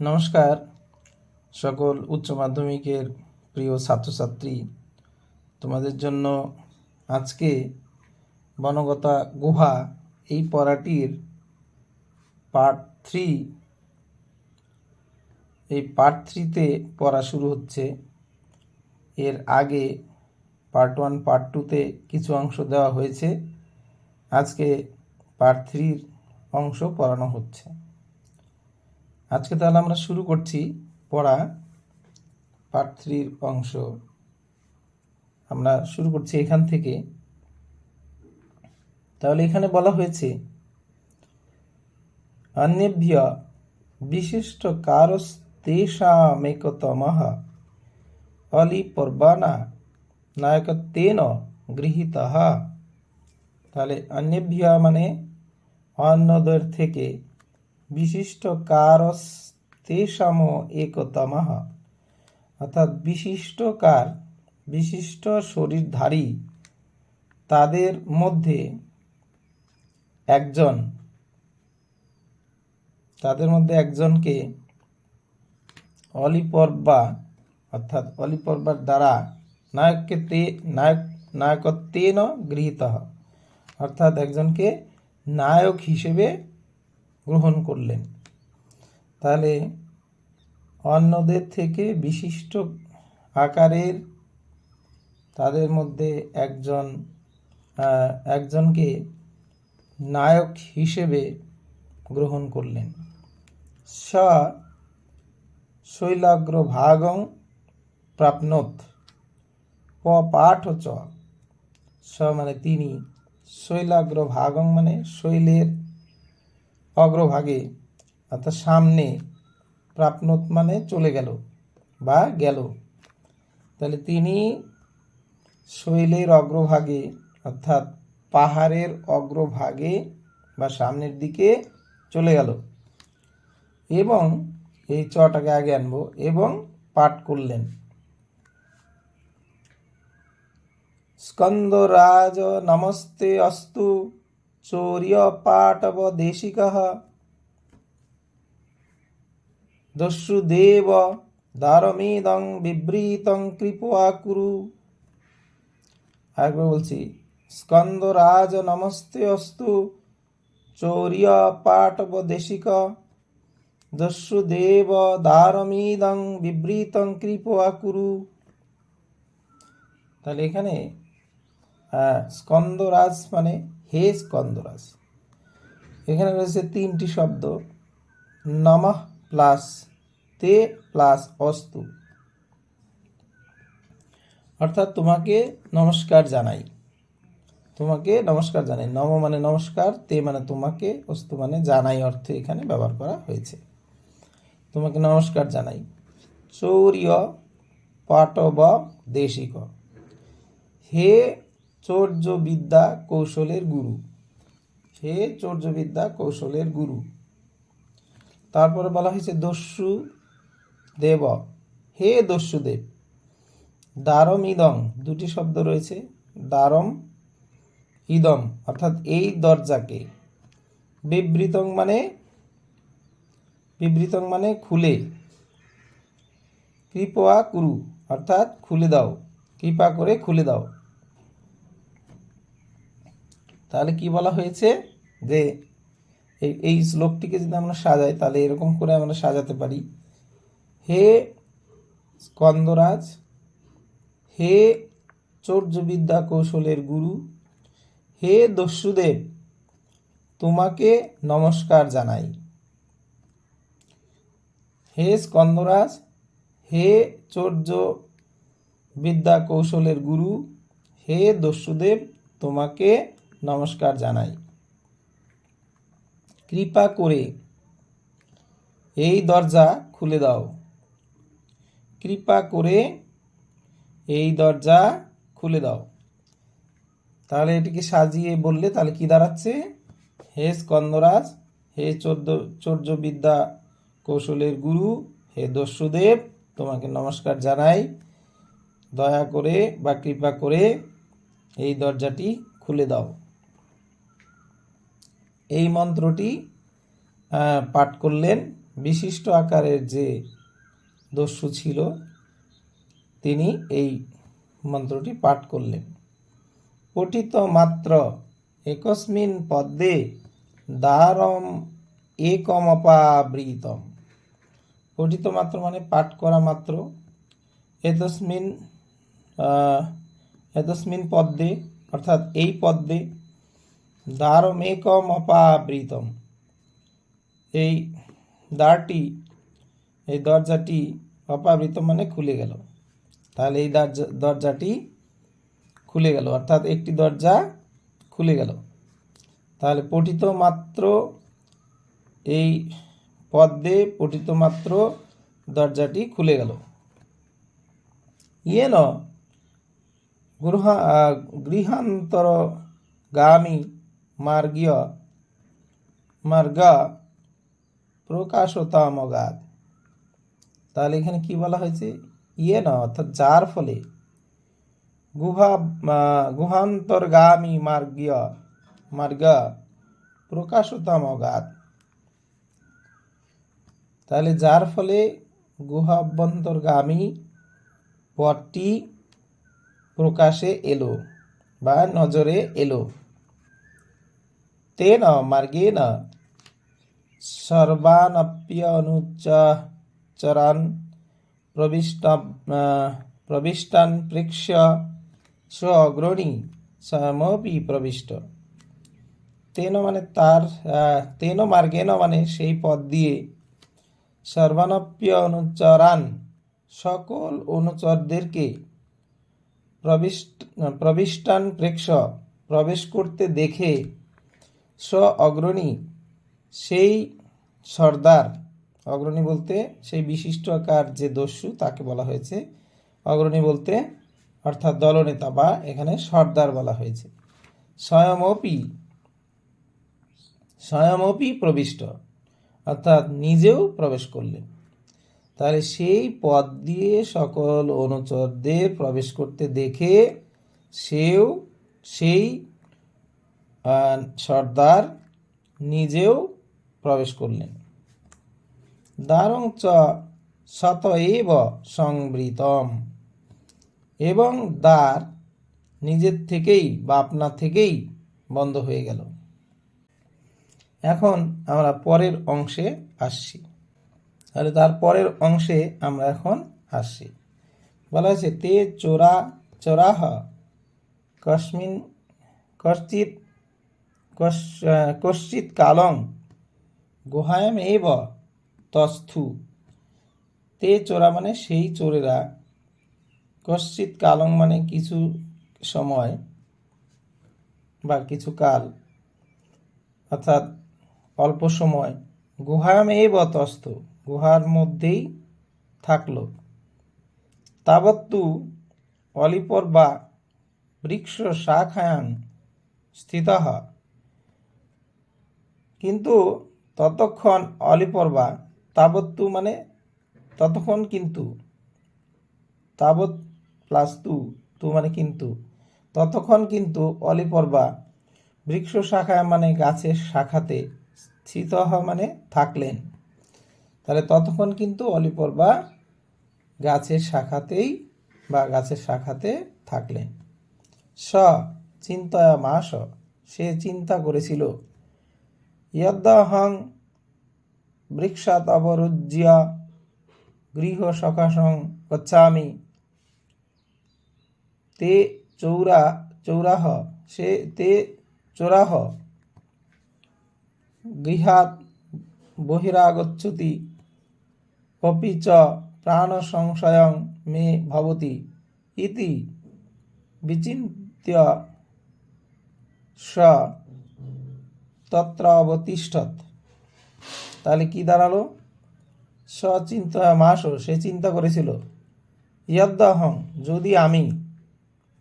নমস্কার। সকল উচ্চ মাধ্যমিকের প্রিয় ছাত্রছাত্রী, তোমাদের জন্য আজকে বনগতা গুহা এই পড়াটির পার্ট থ্রি এই পার্ট থ্রিতে পড়া শুরু হচ্ছে। এর আগে পার্ট ওয়ান পার্ট টুতে কিছু অংশ দেওয়া হয়েছে। আজকে পার্ট থ্রির অংশ পড়ানো হচ্ছে। আজকে তাহলে আমরা শুরু করছি পড়া পার্ট থ্রির অংশ। আমরা শুরু করছি এখান থেকে। তাহলে এখানে বলা হয়েছে, অন্যভ্য বিশিষ্ট কারস্তেষামেকতমঃ অলিপর্বাণা নায়কত্বেন গৃহীত। তাহলে অন্যভ্য মানে অন্যদের থেকে বিশিষ্ট কারস তেষাম একতম অর্থাৎ বিশিষ্ট কার, বিশিষ্ট শরীরধারী, তাদের মধ্যে একজন, তাদের মধ্যে একজনকে অলিপর্বা, অর্থাৎ অলিপর্বার দ্বারা নায়ককে তে, নায়ক, নায়কত্বেন গৃহীত। অর্থাৎ একজনকে নায়ক হিসেবে গ্রহণ করলেন। তাহলে অন্যদের থেকে বিশিষ্ট আকারের তাদের মধ্যে একজন একজনকে নায়ক হিসেবে গ্রহণ করলেন। স শৈলাগ্র ভাগং প্রাপ্নোত। প পাঠ চ। স মানে তিনি শৈলাগ্র ভাগং মানে শৈলের অগ্রভাগে, অর্থাৎ সামনে প্রাপ্নোত মানে চলে গেল বা গেল। তাহলে তিনি শৈলের অগ্রভাগে, অর্থাৎ পাহাড়ের অগ্রভাগে বা সামনের দিকে চলে গেল। এবং এই চটাকে আগে আনব এবং পাঠ করলেন। স্কন্দরাজ নমস্তে অস্তু। পাটব দস্যুদেব দারমেদং বিবৃতং কৃপা কুরু আরেকবার বলছি স্কন্দরাজ নমস্তে অস্তু চৌর্য পাটব দেশিক দস্যুদেব দারমেদং বিবৃতং কৃপা কুরু তাহলে এখানে স্কন্দরাজ মানে হে স্কন্দরাজ। এখানে রয়েছে তিনটি শব্দ। নমঃ প্লাস তে প্লাস অস্তু। অর্থাৎ তোমাকে নমস্কার জানাই। তোমাকে নমস্কার জানাই। নম মানে নমস্কার, তে মানে তোমাকে, অস্তু মানে জানাই অর্থে এখানে ব্যবহার করা হয়েছে। তোমাকে নমস্কার জানাই। চৌর্য পাটব দেশিক। হে চৌর্য বিদ্যা কৌশলের গুরু। হে চৌর্য বিদ্যা কৌশলের গুরু। তারপরে বলা হয়েছে দস্যু দেব। হে দস্যু দেব, দারম ইদম, দুটি শব্দ রয়েছে, দারম ইদম, অর্থাৎ এই দরজাকে। বিবৃতং মানে বিবৃতং মানে খুলে। কৃপা কুরু, অর্থাৎ খুলে দাও। কৃপা করে খুলে দাও। তাহলে কি বলা হয়েছে? যে এই শ্লোকটিকে যদি আমরা সাজাই, তাহলে এরকম করে আমরা সাজাতে পারি। হে স্কন্দরাজ, হে চৌর্যবিদ্যা কৌশলের গুরু, হে দস্যুদেব, তোমাকে নমস্কার জানাই। হে স্কন্দরাজ, হে চৌর্য বিদ্যা কৌশলের গুরু, হে দস্যুদেব, তোমাকে নমস্কার জানাই। কৃপা করে এই দরজা খুলে দাও। কৃপা করে এই দরজা খুলে দাও। তাহলে এটিকে সাজিয়ে বললে তাহলে কি দাঁড়াচ্ছে? হে স্কন্দরাজ, হে চৌর্য বিদ্যা কৌশলের গুরু, হে দস্যুদেব, তোমাকে নমস্কার জানাই। দয়া করে বা কৃপা করে এই দরজাটি খুলে দাও। এই মন্ত্রটি পাঠ করলেন। বিশিষ্ট আকারের যে দস্যু ছিল, তিনি এই মন্ত্রটি পাঠ করলেন। পঠিত মাত্র, একস্মিন পদ্মে দ্বারম একমপাবৃতম। পঠিত মাত্র মানে পাঠ করা মাত্র। এতস্মিন এতস্মিন পদ্মে, অর্থাৎ এই পদ্মে দ্বারমেকম অপাবৃতম। এই দ্বারটি, এই দরজাটি অপাবৃত মানে খুলে গেল। তাহলে এই দরজা, দরজাটি খুলে গেল, অর্থাৎ একটি দরজা খুলে গেল। তাহলে পঠিত মাত্র এই পদ্মে পঠিত মাত্র দরজাটি খুলে গেল। ইয়েন, গৃহ গৃহান্তর গামী মার্গীয়, মার্গ প্রকাশতামগাত তাহলে এখানে কি বলা হয়েছে? ইয়ে না, অর্থাৎ যার ফলে গুহা গুহান্তরগামী মার্গীয়, মার্গ প্রকাশতামগাত তাহলে যার ফলে গুহাভ্যন্তরগামী পথটি প্রকাশে এলো বা নজরে এলো? তেন মার্গেন সর্বানপ্যনুচ্চরান প্রবিষ্ট প্রবিষ্টান প্রেক্ষ্য স অগ্রণী সমপি প্রবিষ্ট তেন মানে তার তেন মার্গেন মানে সেই পথ দিয়ে সর্বানপ্য অনুচরান সকল অনুচরদেরকে প্রবিষ্ট প্রবিষ্টান প্রেক্ষ প্রবেশ করতে দেখে স অগ্রণী সেই সর্দার, অগ্রণী বলতে সেই বিশিষ্ট আকার যে দস্যু, তাকে বলা হয়েছে। অগ্রণী বলতে অর্থাৎ দলনেতা বা এখানে সর্দার বলা হয়েছে। স্বয়মপি স্বয়মপি প্রবিষ্ট, অর্থাৎ নিজেও প্রবেশ করলেন। তাহলে সেই পথ দিয়ে সকল অনুচরদের প্রবেশ করতে দেখে সেও সেই সর্দার নিজেও প্রবেশ করলেন। দ্বারং চ শত এব সংবৃতম। এবং দ্বার নিজের থেকেই বা আপনা থেকেই বন্ধ হয়ে গেল। এখন আমরা পরের অংশে আসছি। তাহলে তার পরের অংশে আমরা এখন আসছি। বলা হয়েছে তে চোরা চোরাহ কস্মিন কশ্চিৎ কশ- আহ, কশ্চিৎ কালং গুহায়াম এব তস্থু। তে চোরা মানে সেই চোরেরা। কশ্চিৎ কালং মানে কিছু সময় বা কিছু কাল। অর্থাৎ অল্প সময়। গুহায়াম এই বতস্থ গুহার মধ্যেই থাকল। তাবত্তু অলিপর বা বৃক্ষ শাখায়াং স্থিত। কিন্তু ততক্ষণ অলিপর্বা, তাবত্তু মানে ততক্ষণ কিন্তু, তাবৎ প্লাস তু তু মানে কিন্তু, ততক্ষণ কিন্তু অলিপর্বা বৃক্ষ শাখায় মানে গাছের শাখাতে স্থিত মানে থাকলেন। তাহলে ততক্ষণ কিন্তু অলিপর্বা গাছের শাখাতেই বা গাছের শাখাতে থাকলেন। স, চিন্তয়া মাস, সে চিন্তা করেছিল ইয়দ্দহং বৃক্ষাত অবরুজ্য গৃহ সকাশং গচ্ছামি তে চৌরা চৌরাহ সে তে চোরাহ গৃহাৎ বহিরাগচ্ছতি অপি চ প্রাণ সংশয়ং মে ভবতি ইতি বিচিন্ত্য স তত্র অবতিষ্ঠৎ তাহলে কি দাঁড়াল? সচিন্তা মাসও সে চিন্তা করেছিল, ইয়দ্দহং, যদি আমি,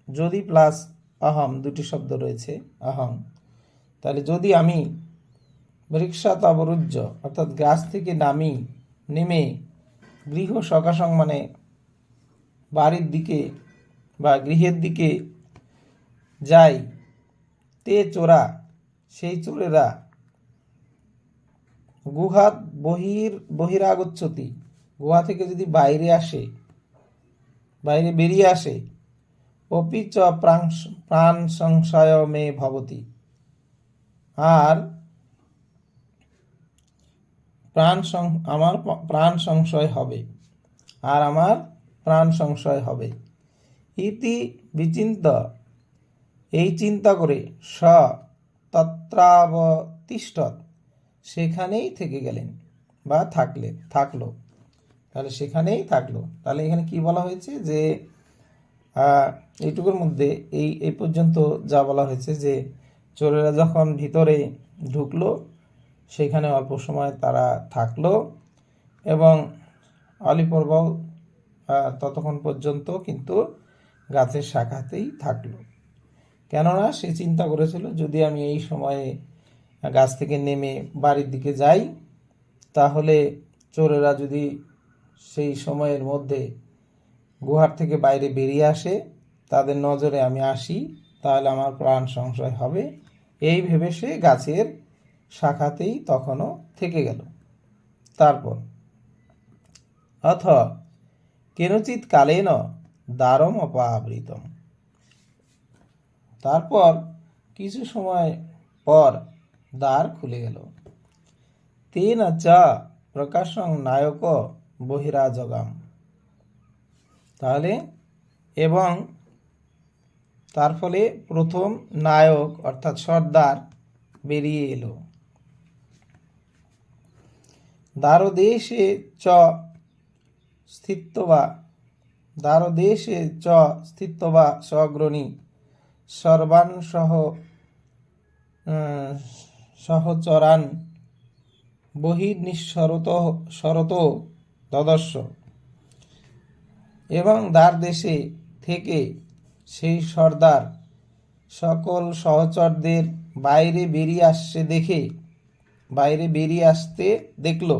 যদি প্লাস অহম দুটি শব্দ রয়েছে, অহং, তাহলে যদি আমি বৃক্ষাত অবরুজ্য অর্থাৎ গাছ থেকে নামি, নেমে গৃহ সকাশং মানে বাড়ির দিকে বা গৃহের দিকে যাই, তে চোরা সেই চোরেরা গুহাত বহির, বহিরাগচ্ছতি, গুহা থেকে যদি বাইরে আসে, বাইরে বেরিয়ে আসে অপি চ প্রাণ সংশয় মে ভবতি। আর প্রাণ আমার প্রাণ সংশয় হবে, আর আমার প্রাণ সংশয় হবে। ইতি বিচিন্ত, এই চিন্তা করে স তত্রাবতিষ্ঠৎ সেখানেই থেকে গেলেন বা থাকলেন থাকল। তাহলে সেখানেই থাকল। তাহলে এখানে কি বলা হয়েছে? যে এইটুকুর মধ্যে এই এই পর্যন্ত যা বলা হয়েছে যে চোরেরা যখন ভিতরে ঢুকলো সেখানে অল্প সময় তারা থাকল এবং অলিপর্বাও আহ, ততক্ষণ পর্যন্ত কিন্তু গাছের শাখাতেই থাকল। কেননা সে চিন্তা করেছিল, যদি আমি এই সময়ে গাছ থেকে নেমে বাড়ির দিকে যাই, তাহলে চোরেরা যদি সেই সময়ের মধ্যে গুহার থেকে বাইরে বেরিয়ে আসে, তাদের নজরে আমি আসি, তাহলে আমার প্রাণ সংশয় হবে। এই ভেবে সে গাছের শাখাতেই তখনও থেকে গেল। তারপর, অথ, কেনচিৎ কালেন দ্বারম অপাবৃতম। তারপর কিছু সময় পর দ্বার খুলে গেল। তেন চ প্রকাশং নায়ক বহিরাজগাম। তাহলে এবং তার ফলে প্রথম নায়ক অর্থাৎ সর্দার বেরিয়ে এলো। দ্বারদেশে চ স্থিত্বা দ্বারদেশে চ স্থিত্বা স্বগ্রণী সর্বান সহ সহচরান বহির্নিঃসরত সরত দদর্শ এবং দ্বার দেশে থেকে সেই সর্দার সকল সহচরদের বাইরে বেরিয়ে আসছে দেখে, বাইরে বেরিয়ে আসতে দেখল।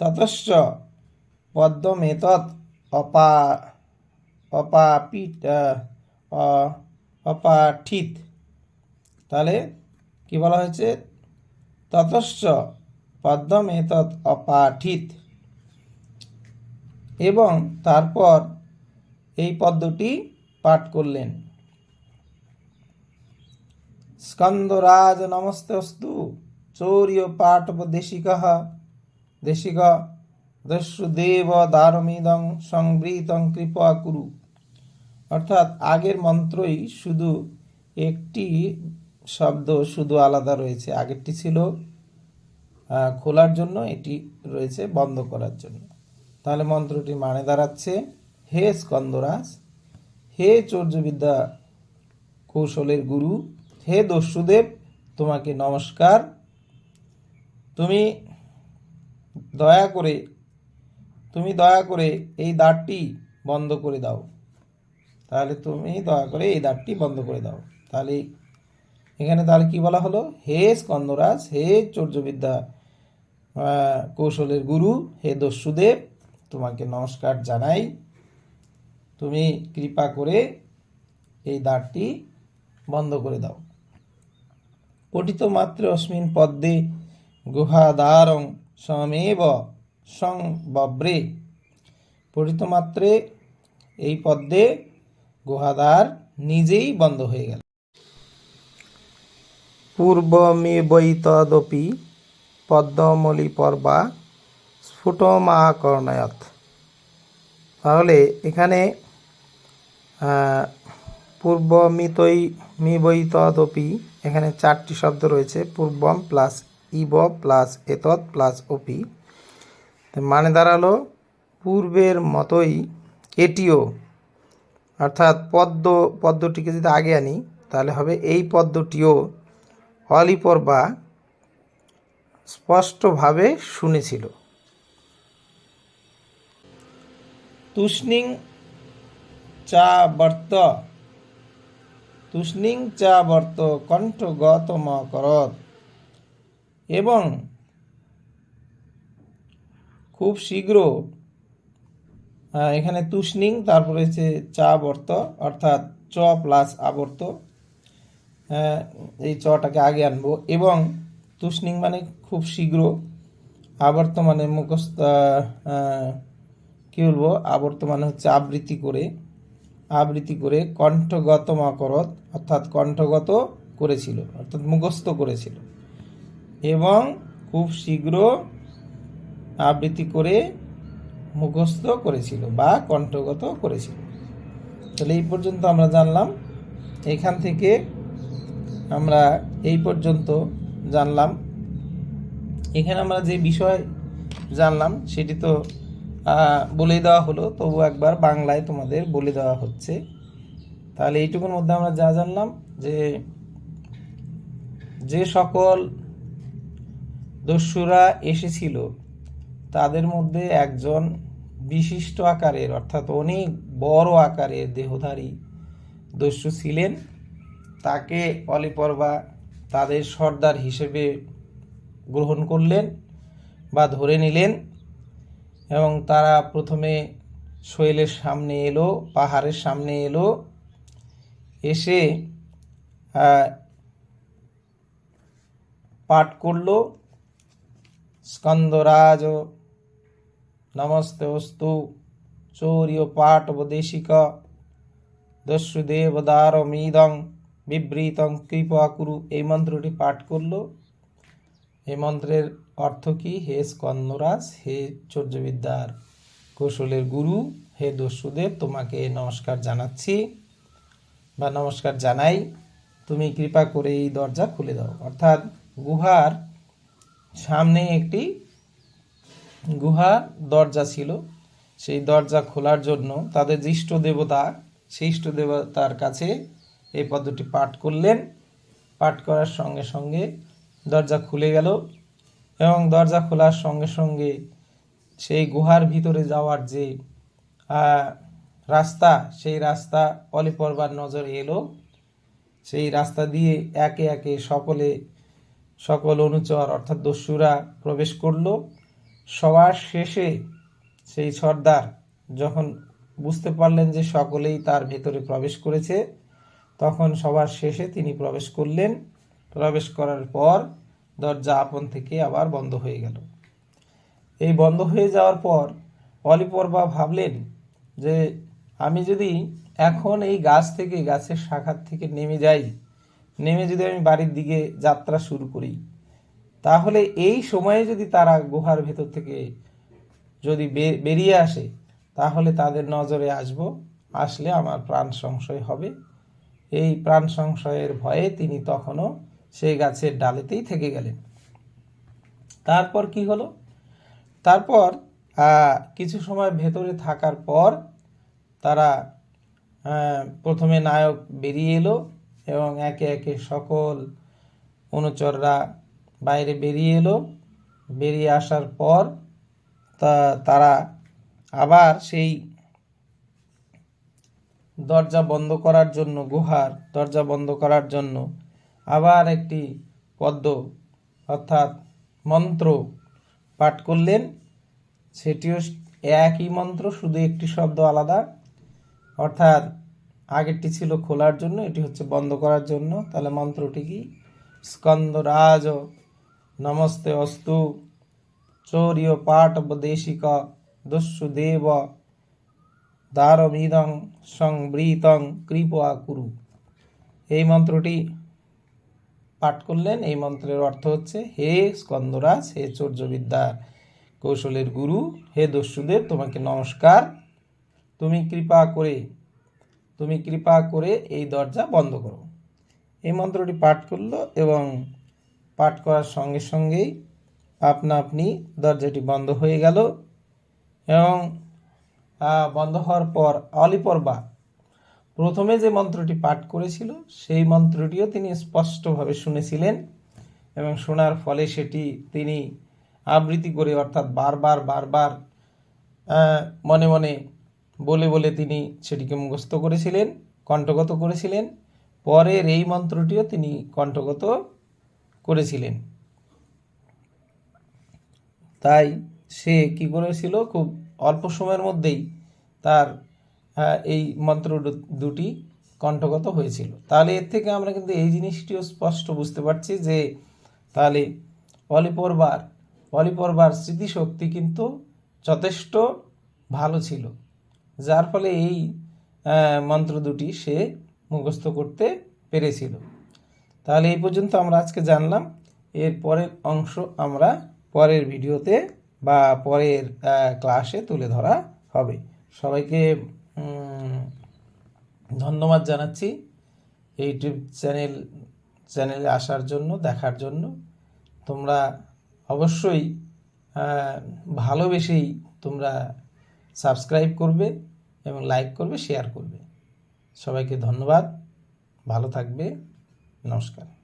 ততশ্চ পদ্মমেতৎ অপা অপাপিট অপাঠিত তাহলে কি বলা হয়েছে? ততশ্চ পদ্মমেতৎ অপাঠিত। এবং তারপর এই পদ্মটি পাঠ করলেন। স্কন্দরাজ নমস্তস্তু চৌর্য পাঠবদেশিক দেশিক, দস্যুদেব দারমিদং সংবৃতং কৃপা কুরু। অর্থাৎ আগের মন্ত্রই শুধু একটি শব্দ শুধু আলাদা রয়েছে। আগেরটি ছিল খোলার জন্য, এটি রয়েছে বন্ধ করার জন্য। তাহলে মন্ত্রটি মানে দাঁড়াচ্ছে, হে স্কন্দরাজ, হে চৌর্যবিদ্যা কৌশলের গুরু, হে দস্যুদেব, তোমাকে নমস্কার। তুমি দয়া করে, তুমি দয়া করে এই দ্বারটি বন্ধ করে দাও। তাহলে তুমি দয়া করে এই দ্বারটি বন্ধ করে দাও। তাহলে এখানে তাহলে কি বলা হলো? হে স্কন্দরাজ, হে চৌর্যবিদ্যা কৌশলের গুরু, হে দস্যুদেব, তোমাকে নমস্কার জানাই। তুমি কৃপা করে এই দ্বারটি বন্ধ করে দাও। পঠিত মাত্র অস্মিন পদ্মে গুহাদ্বারং সমেব সংবব্রে। পঠিত মাত্রে এই পদ্মে গুহাদ্বার নিজেই বন্ধ হয়ে গেল। পূর্বমে বৈতদপি পদ্মমলি পর্বা স্ফুটমাকর্ণয়ত। তাহলে এখানে পূর্বমিতই মিবৈতদপি এখানে চারটি শব্দ রয়েছে, পূর্বম প্লাস ইব প্লাস এতৎ প্লাস ওপি মানে দাঁড়াল, পূর্বের মতোই এটিও অর্থাৎ পদ্ম, পদ্মটিকে যদি আগে আনি, তাহলে হবে এই পদ্মটিও অলিপর বা স্পষ্টভাবে শুনেছিল। তুষ্ণিং চা বর্ত, তুষ্ণিং চা বর্ত কণ্ঠ গতম করত এবং খুব শীঘ্র এখানে তুষ্ণিং তারপরে হচ্ছে চা বর্ত অর্থাৎ চ প্লাস আবর্ত। এই চটাকে আগে আনব। এবং তুষ্ণিং মানে খুব শীঘ্র আবর্তমানে মুখস্থ আহ, কি বলব? আবর্তমানে হচ্ছে আবৃত্তি করে আবৃত্তি করে কণ্ঠগত মকরত অর্থাৎ কণ্ঠগত করেছিল অর্থাৎ মুখস্থ করেছিল। এবং খুব শীঘ্র আবৃত্তি করে মুখস্থ করেছিল বা কণ্ঠগত করেছিল। তাহলে এই পর্যন্ত আমরা জানলাম। এখান থেকে আমরা এই পর্যন্ত জানলাম। এখানে আমরা যে বিষয় জানলাম, সেটি তো বলে দেওয়া হলো। তবু একবার বাংলায় তোমাদের বলে দেওয়া হচ্ছে। তাহলে এইটুকুর মধ্যে আমরা যা জানলাম, যে যে সকল দস্যুরা এসেছিল, তাদের মধ্যে একজন বিশিষ্ট আকারের, অর্থাৎ অনেক বড় আকারের দেহধারী দস্যু ছিলেন। তাকে অলিপর্বা তাদের সর্দার হিসেবে গ্রহণ করলেন বা ধরে নিলেন এবং তারা প্রথমে শৈলের সামনে এলো, পাহাড়ের সামনে এলো, এসে পাঠ করল। স্কন্দরাজ নমস্তে অস্তু চৌর্য পাঠ উপদেশিক দস্যুদেব দারমিদং বিবৃতং, কৃপা কুরু। এই মন্ত্রটি পাঠ করল। এই মন্ত্রের অর্থ কি? হে স্কন্দরাজ, হে চর্যবিদ্যার কৌশলের গুরু, হে দস্যুদেব, তোমাকে নমস্কার জানাচ্ছি বা নমস্কার জানাই। তুমি কৃপা করে এই দরজা খুলে দাও। অর্থাৎ গুহার সামনে একটি গুহা, দরজা ছিল। সেই দরজা খোলার জন্য তাদের যে ইষ্ট দেবতা, সেই ইষ্ট দেবতার কাছে এই পদ্ধতি পাঠ করলেন। পাঠ করার সঙ্গে সঙ্গে দরজা খুলে গেল এবং দরজা খোলার সঙ্গে সঙ্গে সেই গুহার ভিতরে যাওয়ার যে রাস্তা, সেই রাস্তা অলিপর্বার নজরে এলো। সেই রাস্তা দিয়ে একে একে সকলে, সকল অনুচর অর্থাৎ দস্যুরা প্রবেশ করল। সবার শেষে সেই সর্দার যখন বুঝতে পারলেন যে সকলেই তার ভেতরে প্রবেশ করেছে, তখন সবার শেষে তিনি প্রবেশ করলেন। প্রবেশ করার পর দরজা আপন থেকে আবার বন্ধ হয়ে গেল। এই বন্ধ হয়ে যাওয়ার পর অলিপর্বা ভাবলেন যে, আমি যদি এখন এই গাছ থেকে, গাছের শাখার থেকে নেমে যাই, নেমে যদি আমি বাড়ির দিকে যাত্রা শুরু করি তাহলে এই সময়ে যদি তারা গুহার ভেতর থেকে যদি বেরিয়ে আসে, তাহলে তাদের নজরে আসব, আসলে আমার প্রাণ সংশয় হবে। এই প্রাণ সংশয়ের ভয়ে তিনি তখনও সেই গাছের ডালেতেই থেকে গেলেন। তারপর কি হলো? তারপর কিছু সময় ভেতরে থাকার পর তারা প্রথমে নায়ক বেরিয়ে এলো এবং একে একে সকল অনুচররা বাইরে বেরিয়ে এলো। বেরিয়ে আসার পর তা, তারা আবার সেই দরজা বন্ধ করার জন্য, গুহার দরজা বন্ধ করার জন্য আবার একটি পদ্ম, অর্থাৎ মন্ত্র পাঠ করলেন। সেটিও একই মন্ত্র, শুধু একটি শব্দ আলাদা। অর্থাৎ আগেরটি ছিল খোলার জন্য, এটি হচ্ছে বন্ধ করার জন্য। তাহলে মন্ত্রটি কি? স্কন্দরাজ চৌর্য পাঠ উপদেশিক দস্যুদেব দারমিদং সংবৃতং কৃপা কুরু এই মন্ত্রটি পাঠ করলেন। এই মন্ত্রের অর্থ হচ্ছে, হে স্কন্দরাজ, হে চৌর্যবিদ্যার কৌশলের গুরু, হে দস্যুদেব তোমাকে নমস্কার। তুমি কৃপা করে, তুমি কৃপা করে এই দরজা বন্ধ করো। এই মন্ত্রটি পাঠ করল এবং পাঠ করার সঙ্গে সঙ্গেই আপনা আপনি দরজাটি বন্ধ হয়ে গেল এবং বন্ধ হওয়ার পর অলিপর্বা প্রথমে যে মন্ত্রটি পাঠ করেছিল, সেই মন্ত্রটিও তিনি স্পষ্টভাবে শুনেছিলেন এবং শোনার ফলে সেটি তিনি আবৃত্তি করে অর্থাৎ বারবার বারবার মনে মনে বলে বলে তিনি সেটিকে মুখস্থ করেছিলেন, কণ্ঠগত করেছিলেন। পরের এই মন্ত্রটিও তিনি কণ্ঠগত করেছিলেন। তাই সে কি করেছিল? খুব অল্প সময়ের মধ্যেই তার এই মন্ত্র দুটি কণ্ঠগত হয়েছিল। তাহলে এর থেকে আমরা কিন্তু এই জিনিসটিও স্পষ্ট বুঝতে পারছি যে তাহলে অলিপরবার অলিপরবার স্মৃতিশক্তি কিন্তু যথেষ্ট ভালো ছিল। যার ফলে এই মন্ত্র দুটি সে মুখস্থ করতে পেরেছিল। তাহলে এই পর্যন্ত আমরা আজকে জানলাম। এর পরের অংশ আমরা পরের ভিডিওতে বা পরের ক্লাসে তুলে ধরা হবে। সবাইকে ধন্যবাদ জানাচ্ছি ইউটিউব চ্যানেল, চ্যানেলে আসার জন্য, দেখার জন্য। তোমরা অবশ্যই ভালোবেসেই তোমরা সাবস্ক্রাইব করবে এবং লাইক করবে, শেয়ার করবে। সবাইকে ধন্যবাদ। ভালো থাকবে। নমস্কার